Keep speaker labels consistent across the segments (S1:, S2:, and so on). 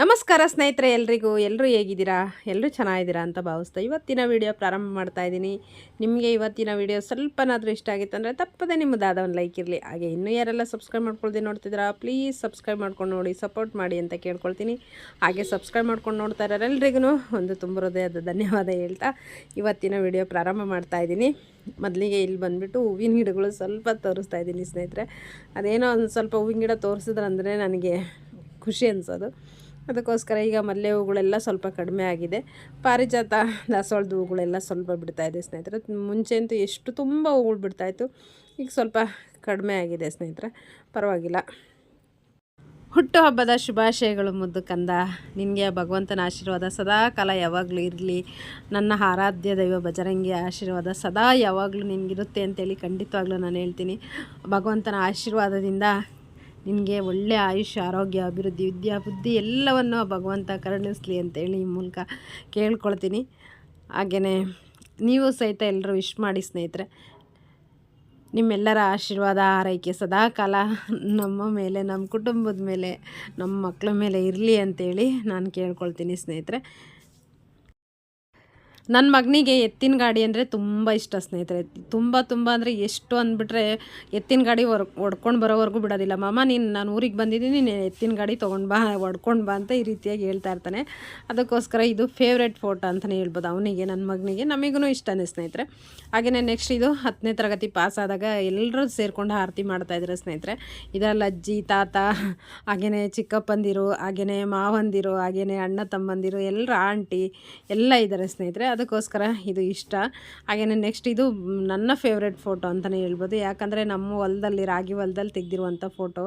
S1: ನಮಸ್ಕಾರ ಸ್ನೇಹಿತರೆ, ಎಲ್ರಿಗೂ. ಎಲ್ಲರೂ ಹೇಗಿದ್ದೀರಾ? ಎಲ್ಲರೂ ಚೆನ್ನಾಗಿದ್ದೀರಾ ಅಂತ ಭಾವಿಸ್ತಾ ಇವತ್ತಿನ ವಿಡಿಯೋ ಪ್ರಾರಂಭ ಮಾಡ್ತಾ ಇದ್ದೀನಿ. ನಿಮಗೆ ಇವತ್ತಿನ ವಿಡಿಯೋ ಸ್ವಲ್ಪನಾದರೂ ಇಷ್ಟ ಆಗಿತ್ತು ಅಂದರೆ ತಪ್ಪದೆ ನಿಮ್ಮದಾದ ಒಂದು ಲೈಕ್ ಇರಲಿ. ಹಾಗೆ ಇನ್ನೂ ಯಾರೆಲ್ಲ ಸಬ್ಸ್ಕ್ರೈಬ್ ಮಾಡ್ಕೊಳ್ದೆ ನೋಡ್ತಿದ್ದೀರಾ, ಪ್ಲೀಸ್ ಸಬ್ಸ್ಕ್ರೈಬ್ ಮಾಡ್ಕೊಂಡು ನೋಡಿ, ಸಪೋರ್ಟ್ ಮಾಡಿ ಅಂತ ಕೇಳ್ಕೊಳ್ತೀನಿ. ಹಾಗೆ ಸಬ್ಸ್ಕ್ರೈಬ್ ಮಾಡ್ಕೊಂಡು ನೋಡ್ತಾ ಇರೋರೆಲ್ರಿಗೂ ಒಂದು ತುಂಬ ಹೃದಯದ ಧನ್ಯವಾದ ಹೇಳ್ತಾ ಇವತ್ತಿನ ವಿಡಿಯೋ ಪ್ರಾರಂಭ ಮಾಡ್ತಾ ಇದ್ದೀನಿ. ಮೊದಲಿಗೆ ಇಲ್ಲಿ ಬಂದುಬಿಟ್ಟು ಹೂವಿನ ಗಿಡಗಳು ಸ್ವಲ್ಪ ತೋರಿಸ್ತಾ ಇದ್ದೀನಿ ಸ್ನೇಹಿತರೆ. ಅದೇನೋ ಒಂದು ಸ್ವಲ್ಪ ಹೂವಿನ ಗಿಡ ತೋರಿಸಿದ್ರಂದರೆ ನನಗೆ ಖುಷಿ ಅನಿಸೋದು. ಅದಕ್ಕೋಸ್ಕರ ಈಗ ಮಲ್ಲೆ ಹೂಗಳೆಲ್ಲ ಸ್ವಲ್ಪ ಕಡಿಮೆ ಆಗಿದೆ. ಪಾರಿಜಾತ ದಾಸವಾಳದ ಹೂಗಳೆಲ್ಲ ಸ್ವಲ್ಪ ಬಿಡ್ತಾ ಇದೆ ಸ್ನೇಹಿತರೆ. ಮುಂಚೆ ಅಂತೂ ಎಷ್ಟು ತುಂಬ ಹೂಗಳು ಬಿಡ್ತಾಯಿತ್ತು. ಈಗ ಸ್ವಲ್ಪ ಕಡಿಮೆ ಆಗಿದೆ ಸ್ನೇಹಿತರೆ. ಪರವಾಗಿಲ್ಲ. ಹುಟ್ಟುಹಬ್ಬದ ಶುಭಾಶಯಗಳು ಮುದ್ದು ಕಂದ. ನಿನಗೆ ಭಗವಂತನ ಆಶೀರ್ವಾದ ಸದಾ ಕಾಲ ಯಾವಾಗಲೂ ಇರಲಿ. ನನ್ನ ಆರಾಧ್ಯ ದೈವ ಭಜರಂಗಿಯ ಆಶೀರ್ವಾದ ಸದಾ ಯಾವಾಗಲೂ ನಿನಗಿರುತ್ತೆ ಅಂತೇಳಿ ಖಂಡಿತವಾಗ್ಲೂ ನಾನು ಹೇಳ್ತೀನಿ. ಭಗವಂತನ ಆಶೀರ್ವಾದದಿಂದ ನಿನಗೆ ಒಳ್ಳೆಯ ಆಯುಷ್ಯ ಆರೋಗ್ಯ, ಅಭಿವೃದ್ಧಿ, ವಿದ್ಯಾ, ಬುದ್ಧಿ ಎಲ್ಲವನ್ನು ಭಗವಂತ ಕರುಣಿಸಲಿ ಅಂತೇಳಿ ಈ ಮೂಲಕ ಕೇಳ್ಕೊಳ್ತೀನಿ. ಹಾಗೆಯೇ ನೀವು ಸಹಿತ ಎಲ್ಲರೂ ವಿಶ್ ಮಾಡಿ ಸ್ನೇಹಿತರೆ, ನಿಮ್ಮೆಲ್ಲರ ಆಶೀರ್ವಾದ, ಆರೈಕೆ ಸದಾ ಕಾಲ ನಮ್ಮ ಮೇಲೆ, ನಮ್ಮ ಕುಟುಂಬದ ಮೇಲೆ, ನಮ್ಮ ಮಕ್ಕಳ ಮೇಲೆ ಇರಲಿ ಅಂತೇಳಿ ನಾನು ಕೇಳ್ಕೊಳ್ತೀನಿ ಸ್ನೇಹಿತರೆ. ನನ್ನ ಮಗನಿಗೆ ಎತ್ತಿನ ಗಾಡಿ ಅಂದರೆ ತುಂಬ ಇಷ್ಟ, ಸ್ನೇಹಿತರೆ. ತುಂಬ ತುಂಬ ಅಂದರೆ ಎಷ್ಟು ಅಂದ್ಬಿಟ್ರೆ ಎತ್ತಿನ ಗಾಡಿ ಹೊರ್, ಹೊಡ್ಕೊಂಡು ಬರೋವರೆಗೂ ಬಿಡೋದಿಲ್ಲ. ಮಾಮ, ನೀನು, ನಾನು ಊರಿಗೆ ಬಂದಿದ್ದೀನಿ, ನೀನು ಎತ್ತಿನ ಗಾಡಿ ತೊಗೊಂಡು ಬಾ, ಹೊಡ್ಕೊಂಡು ಬಾ ಅಂತ ಈ ರೀತಿಯಾಗಿ ಹೇಳ್ತಾ ಇರ್ತಾನೆ. ಅದಕ್ಕೋಸ್ಕರ ಇದು ಫೇವ್ರೆಟ್ ಫೋಟೋ ಅಂತಲೇ ಹೇಳ್ಬೋದು ಅವನಿಗೆ ನನ್ನ ಮಗನಿಗೆ. ನಮಗೂ ಇಷ್ಟನೇ, ಸ್ನೇಹಿತರೆ. ಹಾಗೆಯೇ ನೆಕ್ಸ್ಟ್ ಇದು ಹತ್ತನೇ ತರಗತಿ ಪಾಸ್ ಆದಾಗ ಎಲ್ಲರೂ ಸೇರಿಕೊಂಡು ಆರತಿ ಮಾಡ್ತಾಯಿದ್ರು ಸ್ನೇಹಿತರೆ. ಇದರಲ್ಲಿ ಅಜ್ಜಿ, ತಾತ ಹಾಗೆಯೇ ಚಿಕ್ಕಪ್ಪಂದಿರು ಹಾಗೆಯೇ ಮಾವಂದಿರು ಹಾಗೆಯೇ ಅಣ್ಣ ತಮ್ಮಂದಿರು ಎಲ್ಲರ ಆಂಟಿ ಎಲ್ಲ ಇದ್ದಾರೆ, ಸ್ನೇಹಿತರೆ. ಅದಕ್ಕೋಸ್ಕರ ಇದು ಇಷ್ಟ. ಹಾಗೆಯೇ ನೆಕ್ಸ್ಟ್ ಇದು ನನ್ನ ಫೇವ್ರೆಟ್ ಫೋಟೋ ಅಂತಲೇ ಹೇಳ್ಬೋದು. ಯಾಕಂದರೆ ನಮ್ಮ ಹೊಲದಲ್ಲಿ, ರಾಗಿ ಹೊಲದಲ್ಲಿ ತೆಗೆದಿರುವಂಥ ಫೋಟೋ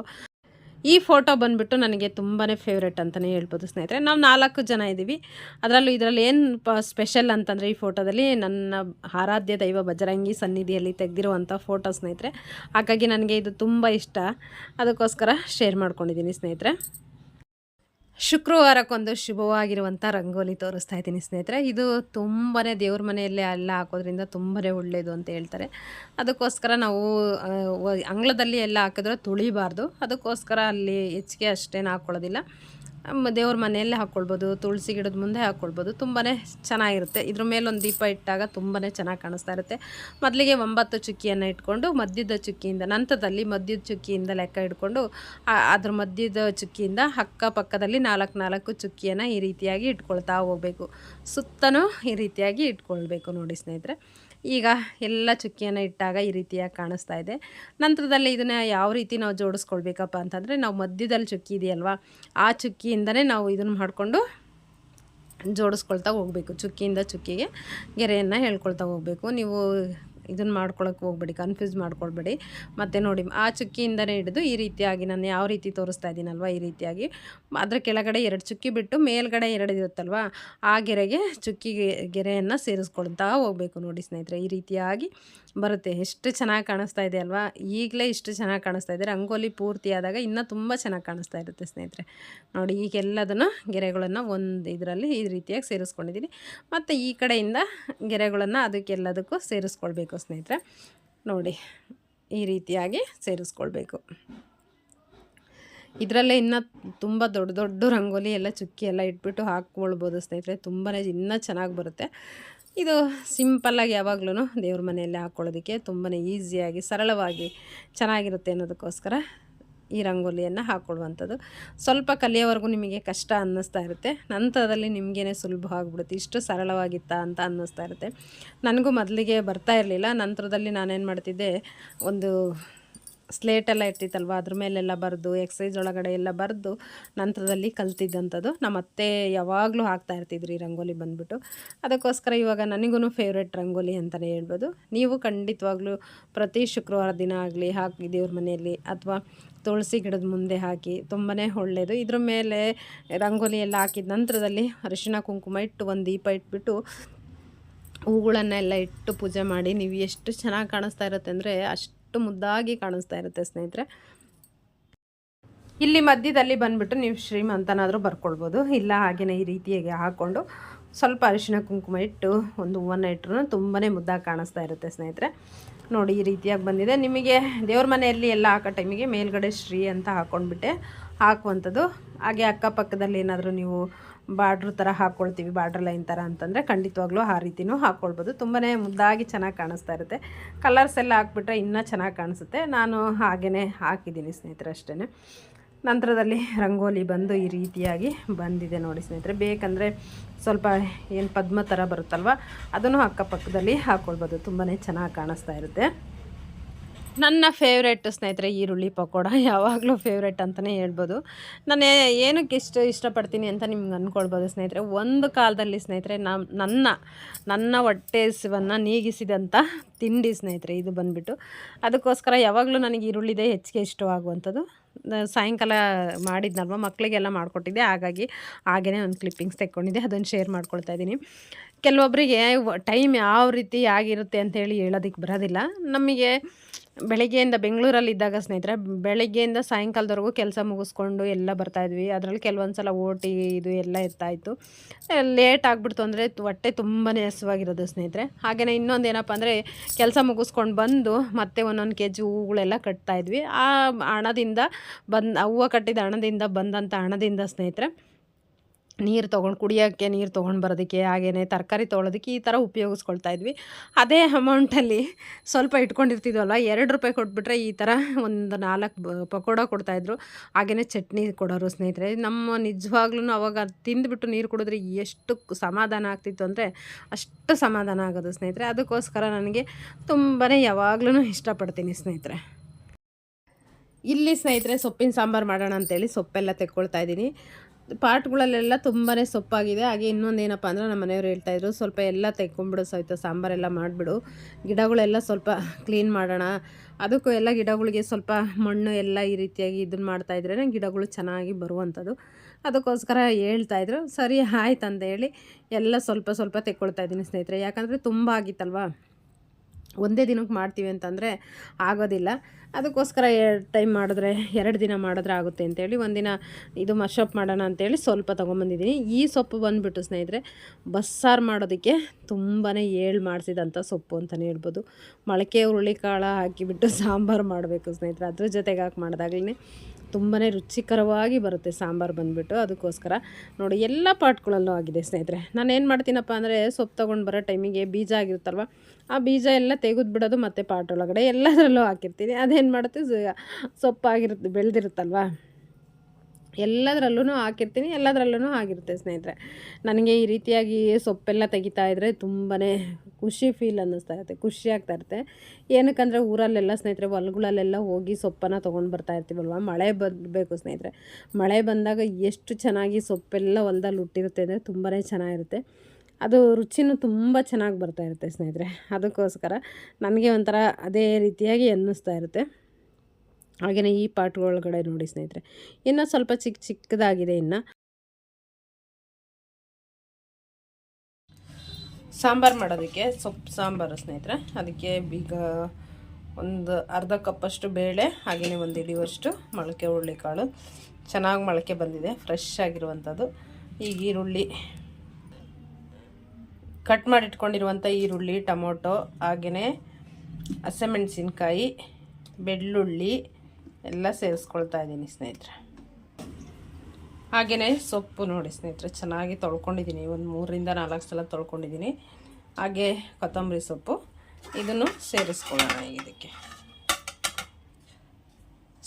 S1: ಈ ಫೋಟೋ ಬಂದುಬಿಟ್ಟು ನನಗೆ ತುಂಬಾ ಫೇವ್ರೆಟ್ ಅಂತಲೇ ಹೇಳ್ಬೋದು ಸ್ನೇಹಿತರೆ. ನಾವು ನಾಲ್ಕು ಜನ ಇದ್ದೀವಿ ಅದರಲ್ಲೂ ಇದರಲ್ಲಿ ಏನು ಸ್ಪೆಷಲ್ ಅಂತಂದರೆ ಈ ಫೋಟೋದಲ್ಲಿ ನನ್ನ ಆರಾಧ್ಯ ದೈವ ಬಜರಂಗಿ ಸನ್ನಿಧಿಯಲ್ಲಿ ತೆಗೆದಿರುವಂಥ ಫೋಟೋ ಸ್ನೇಹಿತರೆ. ಹಾಗಾಗಿ ನನಗೆ ಇದು ತುಂಬ ಇಷ್ಟ. ಅದಕ್ಕೋಸ್ಕರ ಶೇರ್ ಮಾಡ್ಕೊಂಡಿದ್ದೀನಿ ಸ್ನೇಹಿತರೆ. ಶುಕ್ರವಾರಕ್ಕೊಂದು ಶುಭವಾಗಿರುವಂಥ ರಂಗೋಲಿ ತೋರಿಸ್ತಾ ಇದ್ದೀನಿ ಸ್ನೇಹಿತರೆ. ಇದು ತುಂಬಾ ದೇವ್ರ ಮನೆಯಲ್ಲೇ ಎಲ್ಲ ಹಾಕೋದ್ರಿಂದ ತುಂಬಾ ಒಳ್ಳೆಯದು ಅಂತ ಹೇಳ್ತಾರೆ. ಅದಕ್ಕೋಸ್ಕರ ನಾವು ಅಂಗಳದಲ್ಲಿ ಎಲ್ಲ ಹಾಕಿದ್ರೆ ತುಳಿಬಾರ್ದು. ಅದಕ್ಕೋಸ್ಕರ ಅಲ್ಲಿ ಹೆಚ್ಚಿಗೆ ಅಷ್ಟೇನು ಹಾಕ್ಕೊಳ್ಳೋದಿಲ್ಲ ದೇವ್ರ ಮನೆಯಲ್ಲೇ ಹಾಕ್ಕೊಳ್ಬೋದು ತುಳಸಿ ಗಿಡದ ಮುಂದೆ ಹಾಕ್ಕೊಳ್ಬೋದು ತುಂಬಾ ಚೆನ್ನಾಗಿರುತ್ತೆ. ಇದ್ರ ಮೇಲೊಂದು ದೀಪ ಇಟ್ಟಾಗ ತುಂಬಾ ಚೆನ್ನಾಗಿ ಕಾಣಿಸ್ತಾ ಇರುತ್ತೆ. ಮೊದಲಿಗೆ ಒಂಬತ್ತು ಚುಕ್ಕಿಯನ್ನು ಇಟ್ಕೊಂಡು ಮಧ್ಯದ ಚುಕ್ಕಿಯಿಂದ, ನಂತರದಲ್ಲಿ ಮಧ್ಯದ ಚುಕ್ಕಿಯಿಂದ ಲೆಕ್ಕ ಇಟ್ಕೊಂಡು ಅದ್ರ ಮಧ್ಯದ ಚುಕ್ಕಿಯಿಂದ ಅಕ್ಕಪಕ್ಕದಲ್ಲಿ ನಾಲ್ಕು ನಾಲ್ಕು ಚುಕ್ಕಿಯನ್ನು ಈ ರೀತಿಯಾಗಿ ಇಟ್ಕೊಳ್ತಾ ಹೋಗಬೇಕು. ಸುತ್ತನೂ ಈ ರೀತಿಯಾಗಿ ಇಟ್ಕೊಳ್ಬೇಕು ನೋಡಿ ಸ್ನೇಹಿತರೆ. ಈಗ ಎಲ್ಲ ಚುಕ್ಕಿಯನ್ನು ಇಟ್ಟಾಗ ಈ ರೀತಿಯಾಗಿ ಕಾಣಿಸ್ತಾ ಇದೆ. ನಂತರದಲ್ಲಿ ಇದನ್ನು ಯಾವ ರೀತಿ ನಾವು ಜೋಡಿಸ್ಕೊಳ್ಬೇಕಪ್ಪ ಅಂತಂದರೆ ನಾವು ಮಧ್ಯದಲ್ಲಿ ಚುಕ್ಕಿ ಇದೆಯಲ್ವಾ, ಆ ಚುಕ್ಕಿಯಿಂದನೇ ನಾವು ಇದನ್ನು ಮಾಡಿಕೊಂಡು ಜೋಡಿಸ್ಕೊಳ್ತಾ ಹೋಗಬೇಕು, ಚುಕ್ಕಿಯಿಂದ ಚುಕ್ಕಿಗೆ ಗೆರೆಯನ್ನು ಹೇಳ್ಕೊಳ್ತಾ ಹೋಗಬೇಕು. ನೀವು ಇದನ್ನು ಮಾಡ್ಕೊಳಕ್ಕೆ ಹೋಗ್ಬೇಡಿ ಕನ್ಫ್ಯೂಸ್ ಮಾಡ್ಕೊಳ್ಬೇಡಿ. ಮತ್ತು ನೋಡಿ, ಆ ಚುಕ್ಕಿಯಿಂದನೇ ಹಿಡಿದು ಈ ರೀತಿಯಾಗಿ ನಾನು ಯಾವ ರೀತಿ ತೋರಿಸ್ತಾ ಇದ್ದೀನಲ್ವ ಈ ರೀತಿಯಾಗಿ. ಅದರ ಕೆಳಗಡೆ ಎರಡು ಚುಕ್ಕಿ ಬಿಟ್ಟು ಮೇಲ್ಗಡೆ ಎರಡು ಇರುತ್ತಲ್ವ, ಆ ಗೆರೆಗೆ ಚುಕ್ಕಿ ಗೆರೆಯನ್ನು ಸೇರಿಸ್ಕೊಳ್ತಾ ಹೋಗಬೇಕು ನೋಡಿ ಸ್ನೇಹಿತರೆ, ಈ ರೀತಿಯಾಗಿ ಬರುತ್ತೆ. ಎಷ್ಟು ಚೆನ್ನಾಗಿ ಕಾಣಿಸ್ತಾ ಇದೆ ಅಲ್ವಾ? ಈಗಲೇ ಇಷ್ಟು ಚೆನ್ನಾಗಿ ಕಾಣಿಸ್ತಾ ಇದೆ. ರಂಗೋಲಿ ಪೂರ್ತಿ ಆದಾಗ ಇನ್ನೂ ತುಂಬ ಚೆನ್ನಾಗಿ ಕಾಣಿಸ್ತಾ ಇರುತ್ತೆ ಸ್ನೇಹಿತರೆ. ನೋಡಿ, ಈಗೆಲ್ಲದನ್ನು ಗೆರೆಗಳನ್ನು ಒಂದು ಇದರಲ್ಲಿ ಈ ರೀತಿಯಾಗಿ ಸೇರಿಸ್ಕೊಂಡಿದ್ದೀನಿ. ಮತ್ತು ಈ ಕಡೆಯಿಂದ ಗೆರೆಗಳನ್ನು ಅದಕ್ಕೆಲ್ಲದಕ್ಕೂ ಸೇರಿಸ್ಕೊಳ್ಬೇಕು. ಸ್ನೇಹಿತರೆ, ನೋಡಿ, ಈ ರೀತಿಯಾಗಿ ಸೇರಿಸ್ಕೊಳ್ಬೇಕು. ಇದರಲ್ಲೇ ಇನ್ನೂ ತುಂಬ ದೊಡ್ಡ ದೊಡ್ಡ ರಂಗೋಲಿ ಎಲ್ಲ ಚುಕ್ಕಿ ಎಲ್ಲ ಇಟ್ಬಿಟ್ಟು ಹಾಕ್ಕೊಳ್ಬೋದು ಸ್ನೇಹಿತರೆ. ತುಂಬಾ ಇನ್ನೂ ಚೆನ್ನಾಗಿ ಬರುತ್ತೆ. ಇದು ಸಿಂಪಲ್ಲಾಗಿ ಯಾವಾಗ್ಲೂ ದೇವ್ರ ಮನೆಯಲ್ಲೇ ಹಾಕ್ಕೊಳ್ಳೋದಕ್ಕೆ ತುಂಬಾ ಈಸಿಯಾಗಿ ಸರಳವಾಗಿ ಚೆನ್ನಾಗಿರುತ್ತೆ ಅನ್ನೋದಕ್ಕೋಸ್ಕರ ಈ ರಂಗೋಲಿಯನ್ನು ಹಾಕ್ಕೊಳ್ಳುವಂಥದ್ದು ಸ್ವಲ್ಪ ಕಲಿಯೋವರೆಗೂ ನಿಮಗೆ ಕಷ್ಟ ಅನ್ನಿಸ್ತಾ ಇರುತ್ತೆ. ನಂತರದಲ್ಲಿ ನಿಮಗೇನೆ ಸುಲಭ ಆಗಿಬಿಡುತ್ತೆ. ಇಷ್ಟು ಸರಳವಾಗಿತ್ತಾ ಅಂತ ಅನ್ನಿಸ್ತಾ ಇರುತ್ತೆ. ನನಗೂ ಮೊದಲಿಗೆ ಬರ್ತಾ ಇರಲಿಲ್ಲ. ನಂತರದಲ್ಲಿ ನಾನೇನು ಮಾಡ್ತಿದ್ದೆ, ಒಂದು ಸ್ಲೇಟೆಲ್ಲ ಇರ್ತಿತ್ತಲ್ವ ಅದ್ರ ಮೇಲೆಲ್ಲ ಬರೆದು ಎಕ್ಸೈಸ್ ಒಳಗಡೆ ಎಲ್ಲ ಬರೆದು, ನಂತರದಲ್ಲಿ ಕಲ್ತಿದ್ದಂಥದ್ದು ನಮ್ಮ ಅತ್ತೆ ಯಾವಾಗಲೂ ಹಾಕ್ತಾ ಇರ್ತಿದ್ರಿ ರಂಗೋಲಿ ಬಂದ್ಬಿಟ್ಟು. ಅದಕ್ಕೋಸ್ಕರ ಇವಾಗ ನನಗೂ ಫೇವ್ರೇಟ್ ರಂಗೋಲಿ ಅಂತಲೇ ಹೇಳ್ಬೋದು. ನೀವು ಖಂಡಿತವಾಗ್ಲೂ ಪ್ರತಿ ಶುಕ್ರವಾರ ದಿನ ಆಗಲಿ, ಹಾಕಿ ದೇವ್ರ ಮನೆಯಲ್ಲಿ, ಅಥವಾ ತುಳಸಿ ಗಿಡದ ಮುಂದೆ ಹಾಕಿ ತುಂಬಾ ಒಳ್ಳೆಯದು ಇದ್ರ ಮೇಲೆ ರಂಗೋಲಿ ಎಲ್ಲ ಹಾಕಿದ ನಂತರದಲ್ಲಿ ಅರಿಶಿಣ ಕುಂಕುಮ ಇಟ್ಟು ಒಂದು ದೀಪ ಇಟ್ಬಿಟ್ಟು ಹೂಗಳನ್ನೆಲ್ಲ ಇಟ್ಟು ಪೂಜೆ ಮಾಡಿ, ನೀವು ಎಷ್ಟು ಚೆನ್ನಾಗಿ ಕಾಣಿಸ್ತಾ ಇರುತ್ತೆ ಅಂದರೆ ಅಷ್ಟು ಮುದ್ದಾಗಿ ಕಾಣಿಸ್ತಾ ಇರುತ್ತೆ ಸ್ನೇಹಿತರೆ. ಇಲ್ಲಿ ಮಧ್ಯದಲ್ಲಿ ಬಂದುಬಿಟ್ಟು ನೀವು ಶ್ರೀಮಂತನಾದರೂ ಬರ್ಕೊಳ್ಬೋದು. ಇಲ್ಲ ಹಾಗೆಯೇ ಈ ರೀತಿಯಾಗಿ ಹಾಕ್ಕೊಂಡು ಸ್ವಲ್ಪ ಅರಿಶಿನ ಕುಂಕುಮ ಇಟ್ಟು ಒಂದು ಹೂವನ್ನು ಇಟ್ಟರು ತುಂಬಾ ಮುದ್ದಾಗಿ ಕಾಣಿಸ್ತಾ ಇರುತ್ತೆ ಸ್ನೇಹಿತರೆ. ನೋಡಿ, ಈ ರೀತಿಯಾಗಿ ಬಂದಿದೆ. ನಿಮಗೆ ದೇವ್ರ ಮನೆಯಲ್ಲಿ ಎಲ್ಲ ಹಾಕೋ ಟೈಮಿಗೆ ಮೇಲ್ಗಡೆ ಶ್ರೀ ಅಂತ ಹಾಕ್ಕೊಂಡ್ಬಿಟ್ಟೆ ಹಾಕುವಂಥದ್ದು. ಹಾಗೆ ಅಕ್ಕಪಕ್ಕದಲ್ಲಿ ಏನಾದರೂ ನೀವು ಬಾರ್ಡ್ರ್ ಥರ ಹಾಕ್ಕೊಳ್ತೀವಿ ಬಾರ್ಡ್ರ್ ಲೈನ್ ಥರ ಅಂತಂದರೆ ಖಂಡಿತವಾಗ್ಲೂ ಆ ರೀತಿನೂ ಹಾಕ್ಕೊಳ್ಬೋದು ತುಂಬಾ ಮುದ್ದಾಗಿ ಚೆನ್ನಾಗಿ ಕಾಣಿಸ್ತಾ ಇರುತ್ತೆ. ಕಲರ್ಸ್ ಎಲ್ಲ ಹಾಕ್ಬಿಟ್ರೆ ಇನ್ನೂ ಚೆನ್ನಾಗಿ ಕಾಣಿಸುತ್ತೆ. ನಾನು ಹಾಗೇ ಹಾಕಿದ್ದೀನಿ ಸ್ನೇಹಿತರೆ ಅಷ್ಟೇ ನಂತರದಲ್ಲಿ ರಂಗೋಲಿ ಬಂದು ಈ ರೀತಿಯಾಗಿ ಬಂದಿದೆ ನೋಡಿ ಸ್ನೇಹಿತರೆ. ಬೇಕಂದರೆ ಸ್ವಲ್ಪ ಏನು ಪದ್ಮ ಥರ ಬರುತ್ತಲ್ವ, ಅದನ್ನು ಅಕ್ಕಪಕ್ಕದಲ್ಲಿ ಹಾಕ್ಕೊಳ್ಬೋದು ತುಂಬಾ ಚೆನ್ನಾಗಿ ಕಾಣಿಸ್ತಾ ಇರುತ್ತೆ. ನನ್ನ ಫೇವ್ರೇಟ್ ಸ್ನೇಹಿತರೆ, ಈರುಳ್ಳಿ ಪಕೋಡ. ಯಾವಾಗಲೂ ಫೇವ್ರೆಟ್ ಅಂತಲೇ ಹೇಳ್ಬೋದು. ನಾನು ಏನಕ್ಕೆ ಇಷ್ಟ, ಇಷ್ಟಪಡ್ತೀನಿ ಅಂತ ನಿಮ್ಗೆ ಅಂದ್ಕೊಳ್ಬೋದು ಸ್ನೇಹಿತರೆ. ಒಂದು ಕಾಲದಲ್ಲಿ ಸ್ನೇಹಿತರೆ ನಮ್ಮ ನನ್ನ ನನ್ನ ಹೊಟ್ಟೆ ಹಸಿವನ್ನು ನೀಗಿಸಿದಂಥ ತಿಂಡಿ ಸ್ನೇಹಿತರೆ, ಇದು ಬಂದುಬಿಟ್ಟು. ಅದಕ್ಕೋಸ್ಕರ ಯಾವಾಗಲೂ ನನಗೆ ಈರುಳ್ಳಿದೇ ಹೆಚ್ಚಿಗೆ ಇಷ್ಟವಾಗುವಂಥದ್ದು. ಸಾಯಂಕಾಲ ಮಾಡಿದ್ನಲ್ವ ಮಕ್ಕಳಿಗೆಲ್ಲ ಮಾಡಿಕೊಟ್ಟಿದ್ದೆ. ಹಾಗಾಗಿ ಹಾಗೇ ಒಂದು ಕ್ಲಿಪ್ಪಿಂಗ್ಸ್ ತೆಕ್ಕೊಂಡಿದ್ದೆ. ಅದನ್ನು ಶೇರ್ ಮಾಡ್ಕೊಳ್ತಾ ಇದ್ದೀನಿ. ಕೆಲವೊಬ್ಬರಿಗೆ ಟೈಮ್ ಯಾವ ರೀತಿ ಆಗಿರುತ್ತೆ ಅಂತ ಹೇಳಿ ಹೇಳೋದಕ್ಕೆ ಬರೋದಿಲ್ಲ. ನಮಗೆ ಬೆಳಗ್ಗೆಯಿಂದ ಬೆಂಗಳೂರಲ್ಲಿ ಇದ್ದಾಗ ಸ್ನೇಹಿತರೆ, ಬೆಳಗ್ಗೆಯಿಂದ ಸಾಯಂಕಾಲದವರೆಗೂ ಕೆಲಸ ಮುಗಿಸ್ಕೊಂಡು ಎಲ್ಲ ಬರ್ತಾಯಿದ್ವಿ ಅದರಲ್ಲಿ ಕೆಲವೊಂದು ಸಲ ಓಟಿ ಇದು ಎಲ್ಲ ಇರ್ತಾಯಿತ್ತು ಲೇಟ್ ಆಗಿಬಿಡ್ತು ಅಂದರೆ ಹೊಟ್ಟೆ ತುಂಬಾ ಹಸುವಾಗಿರೋದು ಸ್ನೇಹಿತರೆ. ಹಾಗೆಯೇ ಇನ್ನೊಂದು ಏನಪ್ಪ ಅಂದರೆ ಕೆಲಸ ಮುಗಿಸ್ಕೊಂಡು ಬಂದು ಮತ್ತೆ ಒಂದೊಂದು ಕೆ ಜಿ ಹೂಗಳೆಲ್ಲ ಕಟ್ತಾಯಿದ್ವಿ ಆ ಹಣದಿಂದ ಬಂದು, ಹೂವು ಕಟ್ಟಿದ ಹಣದಿಂದ ಬಂದಂಥ ಹಣದಿಂದ ಸ್ನೇಹಿತರೆ ನೀರು ತೊಗೊಂಡು ಕುಡಿಯೋಕ್ಕೆ, ನೀರು ತೊಗೊಂಡು ಬರೋದಕ್ಕೆ ಹಾಗೇ ತರಕಾರಿ ತೊಗೊಳೋದಕ್ಕೆ ಈ ಥರ ಉಪಯೋಗಿಸ್ಕೊಳ್ತಾ ಇದ್ವಿ. ಅದೇ ಅಮೌಂಟಲ್ಲಿ ಸ್ವಲ್ಪ ಇಟ್ಕೊಂಡಿರ್ತಿದ್ವಲ್ಲ ಎರಡು ರೂಪಾಯಿ ಕೊಟ್ಬಿಟ್ರೆ ಈ ಥರ ಒಂದು ನಾಲ್ಕು ಪಕೋಡ ಕೊಡ್ತಾಯಿದ್ರು ಹಾಗೆಯೇ ಚಟ್ನಿ ಕೊಡೋರು ಸ್ನೇಹಿತರೆ, ನಮ್ಮ ನಿಜವಾಗ್ಲೂ ಅವಾಗ ತಿಂದುಬಿಟ್ಟು ನೀರು ಕುಡಿದ್ರೆ ಎಷ್ಟು ಸಮಾಧಾನ ಆಗ್ತಿತ್ತು ಅಂದರೆ ಅಷ್ಟು ಸಮಾಧಾನ ಆಗೋದು ಸ್ನೇಹಿತರೆ. ಅದಕ್ಕೋಸ್ಕರ ನನಗೆ ತುಂಬಾ ಯಾವಾಗ್ಲೂ ಇಷ್ಟಪಡ್ತೀನಿ ಸ್ನೇಹಿತರೆ. ಇಲ್ಲಿ ಸ್ನೇಹಿತರೆ ಸೊಪ್ಪಿನ ಸಾಂಬಾರು ಮಾಡೋಣ ಅಂತೇಳಿ ಸೊಪ್ಪೆಲ್ಲ ತೆಕ್ಕೊಳ್ತಾ ಇದ್ದೀನಿ. ಪಾಟ್ಗಳಲ್ಲೆಲ್ಲ ತುಂಬಾ ಸೊಪ್ಪಾಗಿದೆ. ಹಾಗೆ ಇನ್ನೊಂದು ಏನಪ್ಪ ಅಂದರೆ ನಮ್ಮ ಮನೆಯವರು ಹೇಳ್ತಾಯಿದ್ರು ಸ್ವಲ್ಪ ಎಲ್ಲ ತೆಕ್ಕೊಂಬಿಡು ಸಹಿತ ಸಾಂಬಾರೆಲ್ಲ ಮಾಡಿಬಿಡು. ಗಿಡಗಳೆಲ್ಲ ಸ್ವಲ್ಪ ಕ್ಲೀನ್ ಮಾಡೋಣ. ಅದಕ್ಕೂ ಎಲ್ಲ ಗಿಡಗಳಿಗೆ ಸ್ವಲ್ಪ ಮಣ್ಣು ಎಲ್ಲ ಈ ರೀತಿಯಾಗಿ ಇದನ್ನು ಮಾಡ್ತಾಯಿದ್ರೇ ಗಿಡಗಳು ಚೆನ್ನಾಗಿ ಬರುವಂಥದ್ದು. ಅದಕ್ಕೋಸ್ಕರ ಹೇಳ್ತಾಯಿದ್ರು ಸರಿ ಆಯ್ತು ಅಂತ ಹೇಳಿ ಎಲ್ಲ ಸ್ವಲ್ಪ ಸ್ವಲ್ಪ ತೆಕ್ಕೊಳ್ತಾ ಇದ್ದೀನಿ ಸ್ನೇಹಿತರೆ. ಯಾಕಂದರೆ ತುಂಬ ಆಗಿತ್ತಲ್ವಾ? ಒಂದೇ ದಿನಕ್ಕೆ ಮಾಡ್ತೀವಿ ಅಂತಂದರೆ ಆಗೋದಿಲ್ಲ. ಅದಕ್ಕೋಸ್ಕರ ಎರಡು ಟೈಮ್ ಮಾಡಿದ್ರೆ ಎರಡು ದಿನ ಮಾಡಿದ್ರೆ ಆಗುತ್ತೆ ಅಂತೇಳಿ ಒಂದಿನ ಇದು ಮಶಪ್ ಮಾಡೋಣ ಅಂತೇಳಿ ಸ್ವಲ್ಪ ತೊಗೊಂಬಂದಿದ್ದೀನಿ. ಈ ಸೊಪ್ಪು ಬಂದುಬಿಟ್ಟು ಸ್ನೇಹಿತರೆ, ಬಸ್ಸಾರು ಮಾಡೋದಕ್ಕೆ ತುಂಬಾ ಏಳು ಮಾಡಿಸಿದಂಥ ಸೊಪ್ಪು ಅಂತಲೇ ಹೇಳ್ಬೋದು. ಮೊಳಕೆ, ಹುರುಳಿಕಾಳು ಹಾಕಿಬಿಟ್ಟು ಸಾಂಬಾರು ಮಾಡಬೇಕು ಸ್ನೇಹಿತರೆ, ಅದ್ರ ಜೊತೆಗೆ ಹಾಕಿ ಮಾಡಿದಾಗಲೇ ತುಂಬಾ ರುಚಿಕರವಾಗಿ ಬರುತ್ತೆ ಸಾಂಬಾರು ಬಂದುಬಿಟ್ಟು. ಅದಕ್ಕೋಸ್ಕರ ನೋಡಿ, ಎಲ್ಲ ಪಾಟ್ಗಳಲ್ಲೂ ಆಗಿದೆ ಸ್ನೇಹಿತರೆ. ನಾನು ಏನು ಮಾಡ್ತೀನಪ್ಪ ಅಂದರೆ ಸೊಪ್ಪು ತೊಗೊಂಡು ಬರೋ ಟೈಮಿಗೆ ಬೀಜ ಆಗಿರುತ್ತಲ್ವ, ಆ ಬೀಜ ಎಲ್ಲ ತೆಗೆದು ಬಿಡೋದು ಮತ್ತು ಪಾಟ್ ಒಳಗಡೆ ಎಲ್ಲದರಲ್ಲೂ ಹಾಕಿರ್ತೀನಿ. ಅದೇನು ಮಾಡುತ್ತೆ ಸೊಪ್ಪಾಗಿರುತ್ತೆ ಬೆಳೆದಿರುತ್ತಲ್ವ? ಎಲ್ಲದರಲ್ಲೂ ಹಾಕಿರ್ತೀನಿ ಎಲ್ಲದರಲ್ಲೂ ಆಗಿರುತ್ತೆ ಸ್ನೇಹಿತರೆ. ನನಗೆ ಈ ರೀತಿಯಾಗಿ ಸೊಪ್ಪೆಲ್ಲ ತೆಗಿತಾ ಇದ್ದರೆ ತುಂಬಾ ಖುಷಿ ಫೀಲ್ ಅನ್ನಿಸ್ತಾ ಇರುತ್ತೆ, ಖುಷಿ ಆಗ್ತಾ ಇರುತ್ತೆ. ಏನಕ್ಕಂದರೆ ಊರಲ್ಲೆಲ್ಲ ಸ್ನೇಹಿತರೆ, ಹೊಲಗಳಲ್ಲೆಲ್ಲ ಹೋಗಿ ಸೊಪ್ಪನ್ನು ತೊಗೊಂಡು ಬರ್ತಾ ಇರ್ತೀವಲ್ವ? ಮಳೆ ಬರಬೇಕು ಸ್ನೇಹಿತರೆ. ಮಳೆ ಬಂದಾಗ ಎಷ್ಟು ಚೆನ್ನಾಗಿ ಸೊಪ್ಪೆಲ್ಲ ಹೊಲದಲ್ಲಿ ಹುಟ್ಟಿರುತ್ತೆ ಅಂದರೆ ತುಂಬಾ ಚೆನ್ನಾಗಿರುತ್ತೆ. ಅದು ರುಚಿನೂ ತುಂಬ ಚೆನ್ನಾಗಿ ಬರ್ತಾ ಇರುತ್ತೆ ಸ್ನೇಹಿತರೆ. ಅದಕ್ಕೋಸ್ಕರ ನನಗೆ ಒಂಥರ ಅದೇ ರೀತಿಯಾಗಿ ಅನ್ನಿಸ್ತಾ ಇರುತ್ತೆ. ಹಾಗೆಯೇ ಈ ಪಾಟ್ ಒಳಗಡೆ ನೋಡಿ ಸ್ನೇಹಿತರೆ. ಇನ್ನು ಸ್ವಲ್ಪ ಚಿಕ್ಕ ಚಿಕ್ಕದಾಗಿದೆ ಇನ್ನು. ಸಾಂಬಾರು ಮಾಡೋದಕ್ಕೆ ಸೊಪ್ಪು ಸಾಂಬಾರು ಸ್ನೇಹಿತರೆ. ಅದಕ್ಕೆ ಈಗ ಒಂದು ಅರ್ಧ ಕಪ್ಪಷ್ಟು ಬೇಳೆ ಹಾಗೆಯೇ ಒಂದು ಇಡಿಯುವಷ್ಟು ಮೊಳಕೆ ಹುರುಳಿಕಾಳು. ಚೆನ್ನಾಗಿ ಮೊಳಕೆ ಬಂದಿದೆ, ಫ್ರೆಶ್ ಆಗಿರುವಂಥದ್ದು. ಈಗ ಈರುಳ್ಳಿ. ಕಟ್ ಮಾಡಿಟ್ಕೊಂಡಿರುವಂಥ ಈರುಳ್ಳಿ, ಟೊಮೊಟೊ ಹಾಗೆಯೇ ಹಸಿಮೆಣಸಿನ್ಕಾಯಿ, ಬೆಳ್ಳುಳ್ಳಿ ಎಲ್ಲ ಸೇರಿಸ್ಕೊಳ್ತಾ ಇದ್ದೀನಿ ಸ್ನೇಹಿತರೆ. ಹಾಗೆಯೇ ಸೊಪ್ಪು ನೋಡಿ ಸ್ನೇಹಿತರೆ, ಚೆನ್ನಾಗಿ ತೊಳ್ಕೊಂಡಿದ್ದೀನಿ. ಒಂದು ಮೂರರಿಂದ ನಾಲ್ಕು ಸಲ ತೊಳ್ಕೊಂಡಿದ್ದೀನಿ. ಹಾಗೆ ಕೊತ್ತಂಬರಿ ಸೊಪ್ಪು. ಇದನ್ನು ಸೇರಿಸ್ಕೊಳ್ಳೋಣ ಇದಕ್ಕೆ.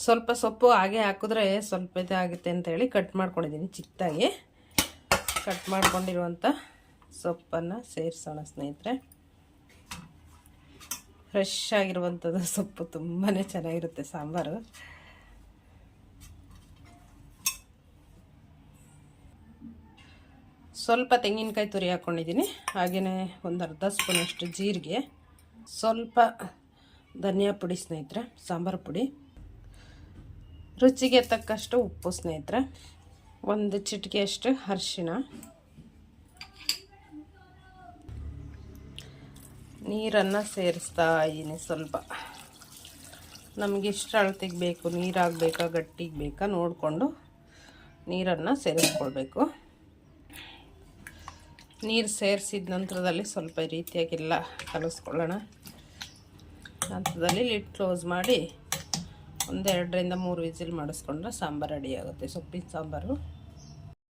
S1: ಸ್ವಲ್ಪ ಸೊಪ್ಪು ಹಾಗೆ ಹಾಕಿದ್ರೆ ಸ್ವಲ್ಪ ಇದಾಗುತ್ತೆ ಅಂತೇಳಿ ಕಟ್ ಮಾಡ್ಕೊಂಡಿದ್ದೀನಿ ಚಿಕ್ಕದಾಗಿ. ಕಟ್ ಮಾಡ್ಕೊಂಡಿರುವಂಥ ಸೊಪ್ಪನ್ನು ಸೇರಿಸೋಣ ಸ್ನೇಹಿತರೆ. ಫ್ರೆಶ್ ಆಗಿರುವಂಥದ್ದು ಸೊಪ್ಪು ತುಂಬಾ ಚೆನ್ನಾಗಿರುತ್ತೆ ಸಾಂಬಾರು. ಸ್ವಲ್ಪ ತೆಂಗಿನಕಾಯಿ ತುರಿ ಹಾಕ್ಕೊಂಡಿದ್ದೀನಿ ಹಾಗೆಯೇ ಒಂದು ಅರ್ಧ ಸ್ಪೂನಷ್ಟು ಜೀರಿಗೆ, ಸ್ವಲ್ಪ ಧನಿಯಾ ಪುಡಿ ಸ್ನೇಹಿತರೆ, ಸಾಂಬಾರು ಪುಡಿ, ರುಚಿಗೆ ತಕ್ಕಷ್ಟು ಉಪ್ಪು ಸ್ನೇಹಿತರೆ, ಒಂದು ಚಿಟಿಕೆಯಷ್ಟು ಅರಿಶಿಣ ನೀರನ್ನು ಸೇರಿಸ್ತಾ ಇದ್ದೀನಿ ಸ್ವಲ್ಪ. ನಮಗೆ ಎಷ್ಟು ಅಳತೆಗೆ ಬೇಕು, ನೀರಾಗಬೇಕಾ, ಗಟ್ಟಿಗೆ ಬೇಕಾ ನೋಡಿಕೊಂಡು ನೀರನ್ನು ಸೇರಿಸ್ಕೊಳ್ಬೇಕು. ನೀರು ಸೇರಿಸಿದ ನಂತರದಲ್ಲಿ ಸ್ವಲ್ಪ ರೀತಿಯಾಗಿಲ್ಲ, ಕಲಿಸ್ಕೊಳ್ಳೋಣ. ನಂತರದಲ್ಲಿ ಲಿಡ್ ಕ್ಲೋಸ್ ಮಾಡಿ ಒಂದೆರಡರಿಂದ ಮೂರು ವಿಸಿಲ್ ಮಾಡಿಸ್ಕೊಂಡ್ರೆ ಸಾಂಬಾರು ರೆಡಿಯಾಗುತ್ತೆ ಸೊಪ್ಪಿನ ಸಾಂಬಾರು.